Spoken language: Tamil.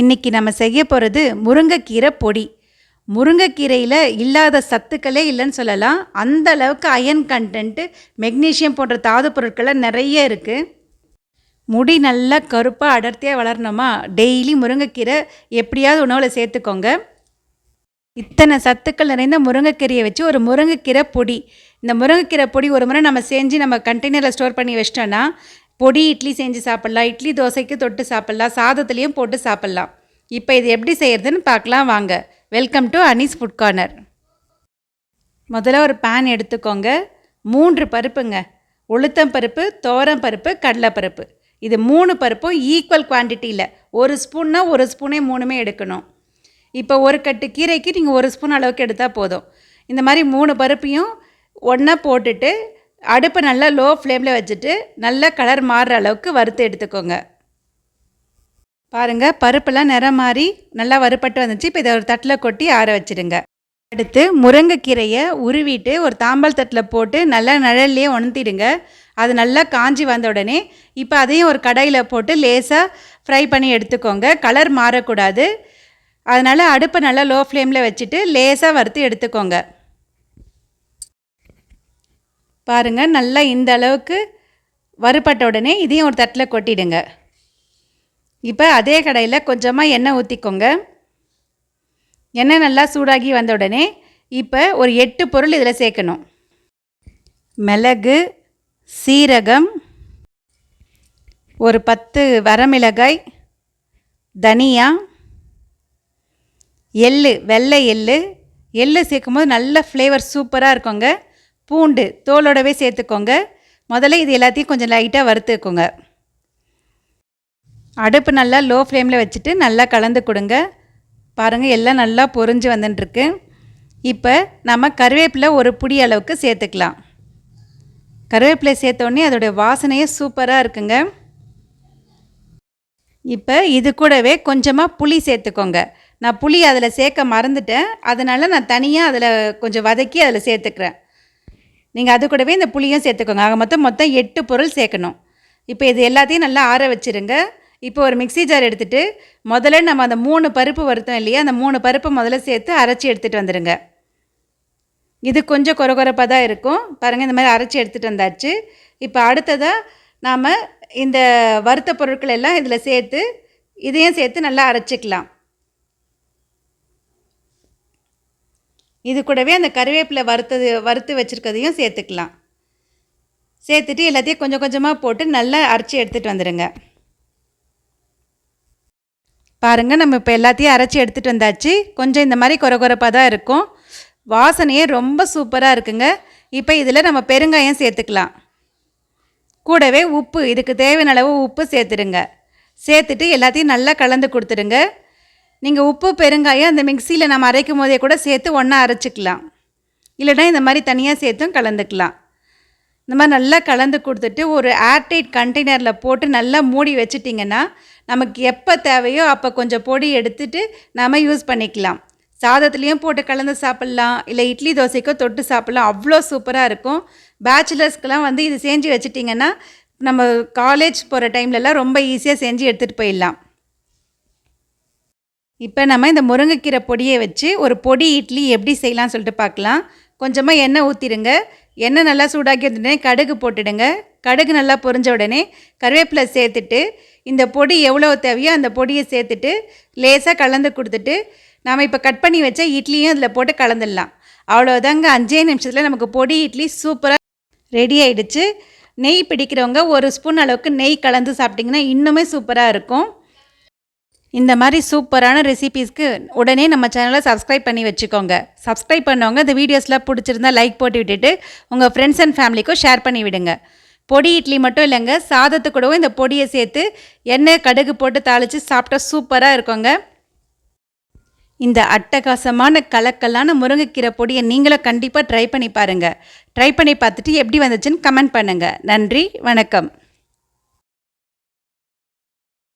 இன்றைக்கி நம்ம செய்ய போகிறது முருங்கைக்கீரை பொடி. முருங்கைக்கீரையில் இல்லாத சத்துக்களே இல்லைன்னு சொல்லலாம். அந்த அளவுக்கு அயன் கண்டென்ட்டு மெக்னீஷியம் போன்ற தாது பொருட்களை நிறைய இருக்குது முடி நல்லா கருப்பாக அடர்த்தியாக வளரணுமா? டெய்லி முருங்கைக்கீரை எப்படியாவது உணவில் சேர்த்துக்கோங்க. இத்தனை சத்துக்கள் நிறைந்த முருங்கைக்கீரையை வச்சு ஒரு முருங்கைக்கீரை பொடி. இந்த முருங்கைக்கீரை பொடி ஒரு முறை நம்ம செஞ்சு நம்ம கண்டெய்னரில் ஸ்டோர் பண்ணி வச்சிட்டோன்னா பொடி இட்லி செஞ்சு சாப்பிட்லாம். இட்லி தோசைக்கு தொட்டு சாப்பிட்லாம். சாதத்துலேயும் போட்டு சாப்பிட்லாம். இப்போ இது எப்படி செய்கிறதுன்னு பார்க்கலாம் வாங்க. Welcome to Anees food corner முதல்ல ஒரு பேன் எடுத்துக்கோங்க. மூன்று பருப்புங்க. உளுத்தம் பருப்பு தோரம் பருப்பு கடலைப்பருப்பு இது மூணு பருப்பும் ஈக்குவல் குவான்டிட்டியில் ஒரு ஸ்பூன்னா ஒரு ஸ்பூனே மூணுமே எடுக்கணும். இப்போ ஒரு கட்டு கீரைக்கு நீங்கள் ஒரு ஸ்பூன் அளவுக்கு எடுத்தால் போதும். இந்த மாதிரி மூணு பருப்பையும் ஒன்றா போட்டுட்டு அடுப்பை நல்லா லோ ஃப்ளேமில் வச்சுட்டு நல்லா கலர் மாறுற அளவுக்கு வறுத்து எடுத்துக்கோங்க. பாருங்கள் பருப்பெல்லாம் நிறம் மாறி நல்லா வறுபட்டு வந்துச்சு. இப்போ இதை ஒரு தட்டில் கொட்டி ஆற வச்சிடுங்க. அடுத்து முருங்கைக்கீரையை உருவிட்டு ஒரு தாம்பால் தட்டில் போட்டு நல்லா நிழல்லையே உணர்த்திடுங்க. அது நல்லா காஞ்சி வந்த உடனே இப்போ அதையும் ஒரு கடாயில் போட்டு லேசாக ஃப்ரை பண்ணி எடுத்துக்கோங்க. கலர் மாறக்கூடாது. அதனால் அடுப்பை நல்லா லோ ஃப்ளேமில் வச்சுட்டு லேசாக வறுத்து எடுத்துக்கோங்க. பாருங்கள் நல்லா இந்த அளவுக்கு வறுபட்ட உடனே இதையும் ஒரு தட்டில் கொட்டிடுங்க. இப்போ அதே கடையில் கொஞ்சமாக எண்ணெய் ஊற்றிக்கோங்க எண்ணெய் நல்லா சூடாகி வந்த உடனே இப்போ ஒரு எட்டு பொருள் இதில் சேர்க்கணும். மிளகு சீரகம் ஒரு பத்து வரமிளகாய் தனியா எள்ளு வெள்ளை எள்ளு. எள்ளு சேர்க்கும்போது நல்ல ஃப்ளேவர் சூப்பராக இருக்குங்க. பூண்டு தோலோடவே சேர்த்துக்கோங்க. முதல்ல இது எல்லாத்தையும் கொஞ்சம் லைட்டாக வறுத்துக்கோங்க. அடுப்பு நல்லா லோ ஃப்ளேமில் வச்சுட்டு நல்லா கலந்து கொடுங்க. பாருங்கள் எல்லாம் நல்லா பொரிஞ்சு வந்துட்டுருக்கு இப்போ நம்ம கருவேப்பிலை ஒரு புடி அளவுக்கு சேர்த்துக்கலாம். கருவேப்பிலை சேர்த்தோடனே அதோடைய வாசனையே சூப்பராக இருக்குங்க. இப்போ இது கூடவே கொஞ்சமாக புளி சேர்த்துக்கோங்க. நான் புளி அதில் சேர்க்க மறந்துட்டேன். அதனால் நான் தனியாக அதில் கொஞ்சம் வதக்கி அதில் சேர்த்துக்கிறேன். நீங்கள் அது கூடவே இந்த புளியும் சேர்த்துக்கோங்க. ஆக மொத்தம் மொத்தம் எட்டு பொருள் சேர்க்கணும். இப்போ இது எல்லாத்தையும் நல்லா ஆற வச்சுருங்க. இப்போ ஒரு மிக்சி ஜார் எடுத்துகிட்டு முதல்ல நம்ம அந்த மூணு பருப்பு வருத்தோம் இல்லையா அந்த மூணு பருப்பை முதல்ல சேர்த்து அரைச்சி எடுத்துகிட்டு வந்துடுங்க இது கொஞ்சம் கொரகொரப்பாக தான் இருக்கும். பாருங்கள் இந்த மாதிரி அரைச்சி எடுத்துகிட்டு வந்தாச்சு. இப்போ அடுத்ததாக நாம் இந்த வறுத்த பொருட்கள் எல்லாம் இதில் சேர்த்து இதையும் சேர்த்து நல்லா அரைச்சிக்கலாம். இது கூடவே அந்த கருவேப்பிலை வறுத்தது வறுத்து வச்சுருக்கதையும் சேர்த்துக்கலாம். சேர்த்துட்டு எல்லாத்தையும் கொஞ்சம் கொஞ்சமாக போட்டு நல்லா அரைச்சி எடுத்துகிட்டு வந்துடுங்க பாருங்கள் நம்ம இப்போ எல்லாத்தையும் அரைச்சி எடுத்துகிட்டு வந்தாச்சு. கொஞ்சம் இந்த மாதிரி கொரகொரப்பாக தான் இருக்கும். வாசனையே ரொம்ப சூப்பராக இருக்குங்க. இப்போ இதில் நம்ம பெருங்காயம் சேர்த்துக்கலாம். கூடவே உப்பு இதுக்கு தேவையான அளவு உப்பு சேர்த்துடுங்க. சேர்த்துட்டு எல்லாத்தையும் நல்லா கலந்து கொடுத்துடுங்க. நீங்கள் உப்பு பெருங்காயம் அந்த மிக்சியில் நம்ம அரைக்கும் போதே கூட சேர்த்து ஒன்றா அரைச்சிக்கலாம். இல்லைனா இந்த மாதிரி தனியாக சேர்த்தும் கலந்துக்கலாம். இந்த மாதிரி நல்லா கலந்து கொடுத்துட்டு ஒரு ஏர்டைட் கண்டெய்னரில் போட்டு நல்லா மூடி வச்சிட்டிங்கன்னா நமக்கு எப்போ தேவையோ அப்போ கொஞ்சம் பொடி எடுத்துகிட்டு நம்ம யூஸ் பண்ணிக்கலாம். சாதத்துலேயும் போட்டு கலந்து சாப்பிட்லாம். இல்லை இட்லி தோசைக்கோ தொட்டு சாப்பிட்லாம். அவ்வளோ சூப்பராக இருக்கும். பேச்சுலர்ஸ்க்கெலாம் வந்து இது செஞ்சு வச்சிட்டிங்கன்னா நம்ம காலேஜ் போகிற டைம்லலாம் ரொம்ப ஈஸியாக செஞ்சு எடுத்துகிட்டு போயிடலாம். இப்போ நம்ம இந்த முருங்கைக்கீரை பொடியை வச்சு ஒரு பொடி இட்லி எப்படி செய்யலாம்னு சொல்லிட்டு பார்க்கலாம். கொஞ்சமாக எண்ணெய் ஊற்றிடுங்க எண்ணெய் நல்லா சூடாக்கி உடனே கடுகு போட்டுடுங்க. கடுகு நல்லா பொரிஞ்ச உடனே கருவேப்பிலை சேர்த்துட்டு இந்த பொடி எவ்வளோ தேவையோ அந்த பொடியை சேர்த்துட்டு லேசாக கலந்து கொடுத்துட்டு நாம் இப்போ கட் பண்ணி வச்ச இட்லியும் அதில் போட்டு கலந்துடலாம். அவ்வளோதாங்க அஞ்சே நிமிஷத்தில் நமக்கு பொடி இட்லி சூப்பராக ரெடி ஆகிடுச்சு நெய் பிடிக்கிறவங்க ஒரு ஸ்பூன் அளவுக்கு நெய் கலந்து சாப்பிட்டிங்கன்னா இன்னுமே சூப்பராக இருக்கும். இந்த மாதிரி சூப்பரான ரெசிபீஸ்க்கு உடனே நம்ம சேனலை சப்ஸ்கிரைப் பண்ணி வச்சுக்கோங்க. சப்ஸ்கிரைப் பண்ணவங்க இந்த வீடியோஸ்லாம் பிடிச்சிருந்தா லைக் போட்டு விட்டுட்டு உங்கள் ஃப்ரெண்ட்ஸ் அண்ட் ஃபேமிலிக்கும் ஷேர் பண்ணி விடுங்க. பொடி இட்லி மட்டும் இல்லைங்க சாதத்து கூடவும் இந்த பொடியை சேர்த்து எண்ணெய் கடுகு போட்டு தாளித்து சாப்பிட்டா சூப்பராக இருக்குங்க. இந்த அட்டகாசமான கலக்கலான முருங்கைக்கீரை பொடியை நீங்களும் கண்டிப்பாக ட்ரை பண்ணி பாருங்கள் ட்ரை பண்ணி பார்த்துட்டு எப்படி வந்துச்சுன்னு கமெண்ட் பண்ணுங்கள் நன்றி வணக்கம்.